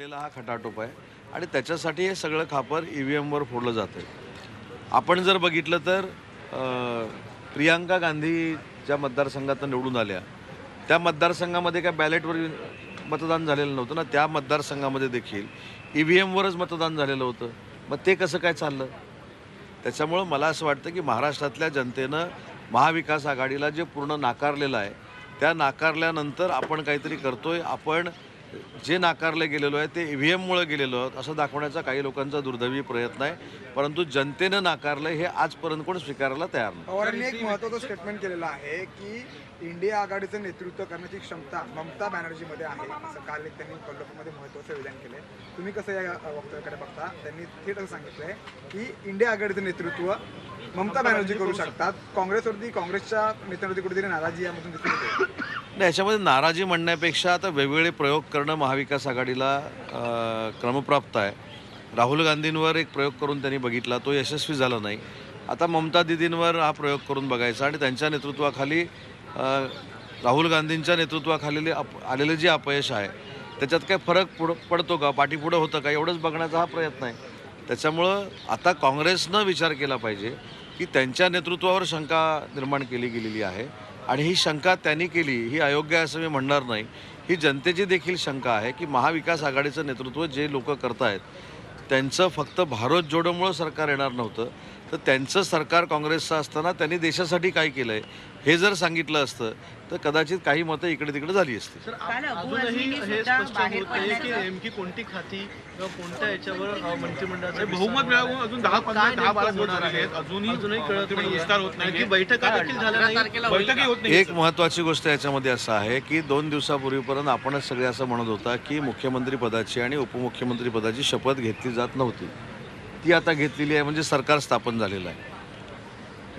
हा खटाटोप आहे. आणि त्याच्यासाठी हे सगळं खापर ई व्ही एमवर फोडलं जातं आपण जर बघितलं तर प्रियांका गांधी ज्या मतदारसंघातून निवडून आल्या. त्या मतदारसंघामध्ये काय बॅलेटवर मतदान झालेलं नव्हतं ना त्या मतदारसंघामध्ये देखील ई व्ही एमवरच मतदान झालेलं होतं. मग ते कसं काय चाललं? त्याच्यामुळं मला असं वाटतं की महाराष्ट्रातल्या जनतेनं महाविकास आघाडीला जे पूर्ण नाकारलेलं आहे त्या नाकारल्यानंतर आपण काहीतरी करतोय. आपण जे नाकारले गेलेलो आहे ते ई व्ही एममुळे गेलेलो आहोत असं दाखवण्याचा काही लोकांचा दुर्दैवी प्रयत्न आहे. परंतु जनतेनं नाकारलं हे आजपर्यंत कोण स्वीकारायला तयार नाही. पवारांनी एक महत्वाचं स्टेटमेंट केलेलं आहे की इंडिया आघाडीचं नेतृत्व करण्याची क्षमता ममता बॅनर्जीमध्ये आहे. असं काल एक त्यांनी कोल्हापूरमध्ये महत्वाचं विधान केलंय. तुम्ही कसं या वक्तव्याकडे बघता? त्यांनी थेट असं सांगितलंय की इंडिया आघाडीचं नेतृत्व ममता बॅनर्जी करू शकतात. काँग्रेसवरती काँग्रेसच्या नेत्यांवरती कुठेतरी नाराजी यामधून दिसून येते. नाही याच्यामध्ये नाराजी म्हणण्यापेक्षा आता वेगवेगळे प्रयोग करणं महाविकास आघाडीला क्रमप्राप्त आहे. राहुल गांधींवर एक प्रयोग करून त्यांनी बघितला तो यशस्वी झाला नाही. आता ममता दिदींवर हा प्रयोग करून बघायचा आणि त्यांच्या नेतृत्वाखाली राहुल गांधींच्या नेतृत्वाखाली अप आलेलं जे अपयश आहे त्याच्यात काय फरक पुढं पडतो का पाठीपुढं होतं का एवढंच बघण्याचा हा प्रयत्न आहे. त्याच्यामुळं आता काँग्रेसनं विचार केला पाहिजे की त्यांच्या नेतृत्वावर शंका निर्माण केली गेलेली आहे. आणि ही शंका त्यांनी केली ही अयोग्य आहे असं मी म्हणणार नाही. ही जनतेची देखील शंका आहे की महाविकास आघाडीचं नेतृत्व जे लोक करतायत त्यांचं फक्त भारत जोडोमुळं सरकार येणार नव्हतं. तर त्यांचं सरकार काँग्रेसचं असताना त्यांनी देशासाठी काय केलं आहे हे जर सांगितलं असतं तर कदाचित काही मतं इकडे तिकडे झाली असती. सर अजूनही आझमींनी हे सुद्धा स्पष्ट बाहेर होत आहे की पडण्याचं- नेमकी कोणती खाती किंवा कोणत्या याच्यावर अ, मंत्रिमंडळाचा विस्तार बहुमत? मिळावून अजून दहा पंधरा दहा बारा झालेले? आहेत? अजूनही अजूनही कळत मंत्रिमंडळ नाही. विस्तार होत आणखी नाही बैठका देखील झाल्या नाही बैठकही होत नाही एक महत्त्वाची गोष्ट याच्यामध्ये असं आहे की दोन दिवसापूर्वीपर्यंत आपणच सगळे असं म्हणत होता की मुख्यमंत्री पदाची आणि उपमुख्यमंत्री पदाची शपथ घेतली जात नव्हती. ती आता घेतलेली आहे म्हणजे सरकार स्थापन झालेलं आहे.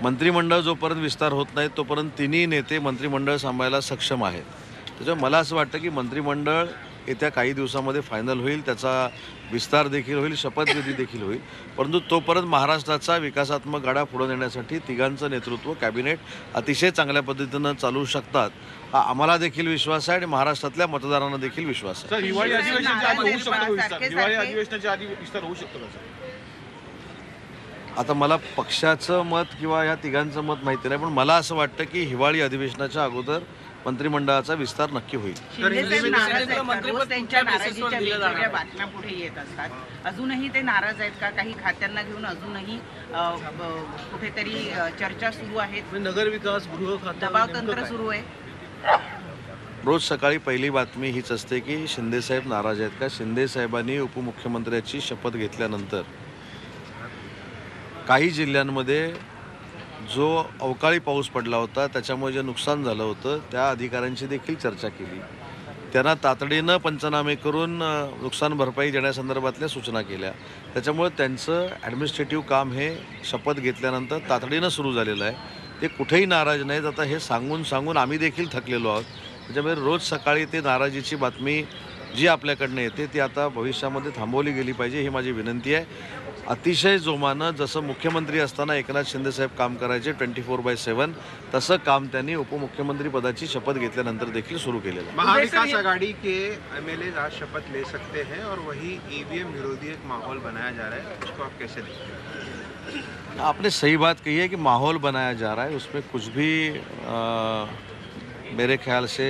मंत्रिमंडळ जोपर्यंत विस्तार होत नाही तोपर्यंत तिन्ही नेते मंत्रिमंडळ सांभाळायला सक्षम आहेत. त्याच्यामुळे मला असं वाटतं की मंत्रिमंडळ येत्या काही दिवसामध्ये फायनल होईल त्याचा विस्तार देखील होईल शपथविधी देखील होईल. परंतु तोपर्यंत महाराष्ट्राचा विकासात्मक गाडा पुढे नेण्यासाठी तिघांचं नेतृत्व कॅबिनेट अतिशय चांगल्या पद्धतीनं चालू शकतात हा आम्हाला देखील विश्वास आहे आणि महाराष्ट्रातल्या मतदारांना देखील विश्वास आहे. आता मला पक्षाचं मत किंवा या तिघांचं मत माहिती नाही पण मला असं वाटतं की हिवाळी अधिवेशनाच्या अगोदर मंत्रिमंडळाचा विस्तार नक्की होईल. बातम्या पुढे येत असतात. अजूनही ते नाराज आहेत का? काही खात्यांना घेऊन अजूनही कुठेतरी चर्चा सुरू आहेत. म्हणजे नगरविकास गृह खातं दबाव नेमकं तंत्र काय? सुरू आहे. रोज सकाळी पहिली बातमी हीच असते की शिंदेसाहेब नाराज आहेत का? शिंदेसाहेबांनी उपमुख्यमंत्र्याची शपथ घेतल्यानंतर काही जिल्ह्यांमध्ये जो अवकाळी पाऊस पडला होता त्याच्यामुळे जे नुकसान झालं होतं त्या अधिकाऱ्यांशी देखील चर्चा केली. त्यांना तातडीनं पंचनामे करून नुकसान भरपाई देण्यासंदर्भातल्या सूचना केल्या. त्याच्यामुळे त्यांचं ॲडमिनिस्ट्रेटिव्ह काम हे शपथ घेतल्यानंतर तातडीनं सुरू झालेलं आहे. ते कुठेही नाराज नाहीत. आता हे सांगून सांगून आम्ही देखील थकलेलो आहोत. त्याच्यामुळे रोज सकाळी ते नाराजीची बातमी जी आपल्याकडनं येते ती आता भविष्यामध्ये थांबवली गेली पाहिजे ही माझी विनंती आहे. अतिशय जोमानं जसं मुख्यमंत्री असताना एकनाथ शिंदेसाहेब काम करायचे ट्वेंटी फोर बाय सेवन तसं काम त्यांनी उपमुख्यमंत्री पदाची शपथ घेतल्यानंतर देखील सुरू केलेलं आहे. महाविकास आघाड़ी के एमएलए आज शपथ ले सकते हैं और वही ईवीएम विरोधी एक माहौल बनाया जा रहा है उसको आप कैसे देखते हैं? आपने सही बात कही है कि माहौल बनाया जा रहा है उसमें कुछ भी अ, मेरे ख्याल से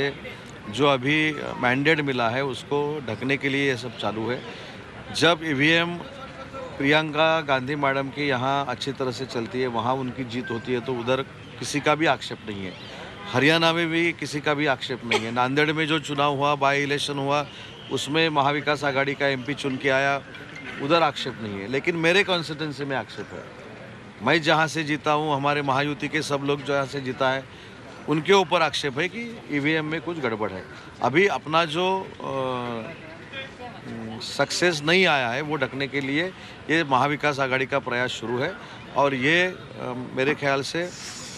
जो अभी मैंडेट मिला है, उसको ढकने के लिए ये सब चालू है। जब ईवीएम प्रियंका गांधी मैडम के यहाँ अच्छी तरह से चलती है, वहाँ उनकी जीत होती है तो उधर किसी का भी आक्षेप नहीं है। हरियाणा में भी किसी का भी आक्षेप नहीं है। नांदेड़ में जो चुनाव हुआ बाई इलेक्शन हुआ, उसमें महाविकास आघाड़ी का एमपी चुन के आया, उधर आक्षेप नहीं है। लेकिन मेरे कॉन्स्टिट्यूंसी में आक्षेप है। मैं जहाँ से जीता हूँ, हमारे महायुति के सब लोग जहाँ से जीता है उनके ऊपर आक्षेप है कि ईवीएम में कुछ गड़बड़ है। अभी अपना जो सक्सेस नहीं आया है वो ढकने के लिए ये महाविकास आघाड़ी का प्रयास शुरू है और ये अ, मेरे ख्याल से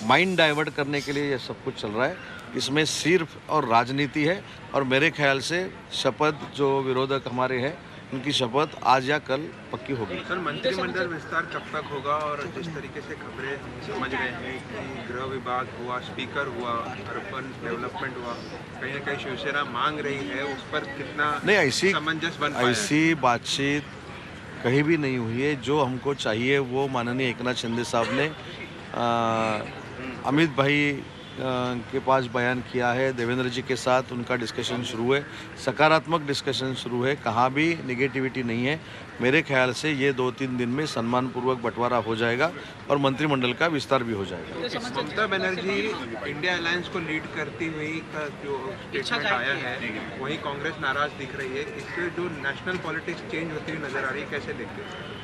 माइंड डाइवर्ट करने के लिए ये सब कुछ चल रहा है। इसमें सिर्फ़ और राजनीति है और मेरे ख्याल से शपथ जो विरोधक हमारे हैं उनकी शपथ आज या कल पक्की होगी। सर मंत्रिमंडल विस्तार कब तक होगा और जिस तरीके से खबरें समझ रहे हैं कि गृह विभाग हुआ स्पीकर हुआ अर्बन डेवलपमेंट हुआ कहीं ना कहीं शिवसेना मांग रही है उस पर कितना नहीं ऐसी बन ऐसी बातचीत कहीं भी नहीं हुई है। जो हमको चाहिए वो माननीय एकनाथ शिंदे साहब ने अमित भाई के पास बयान किया है। देवेंद्र जी के साथ उनका डिस्कशन शुरू है। सकारात्मक डिस्कशन शुरू है। कहाँ भी निगेटिविटी नहीं है। मेरे ख्याल से ये दो तीन दिन में सम्मानपूर्वक बंटवारा हो जाएगा और मंत्रिमंडल का विस्तार भी हो जाएगा। ममता बनर्जी इंडिया अलायंस को लीड करती हुई का जो स्टेटमेंट आया है। वही कांग्रेस नाराज़ दिख रही है। इससे जो नेशनल पॉलिटिक्स चेंज होती हुई नज़र आ रही है कैसे देखते हैं?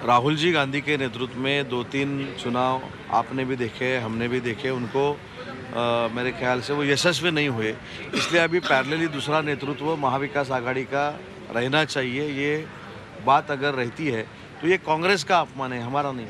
राहुल जी गांधी के नेतृत्व में दो तीन चुनाव आपने भी देखे हमने भी देखे उनको आ, मेरे ख्याल से वो यशस्वी नहीं हुए। इसलिए अभी पैरेलली दूसरा नेतृत्व महाविकास आघाड़ी का रहना चाहिए ये बात अगर रहती है तो ये कांग्रेस का अपमान है हमारा नहीं।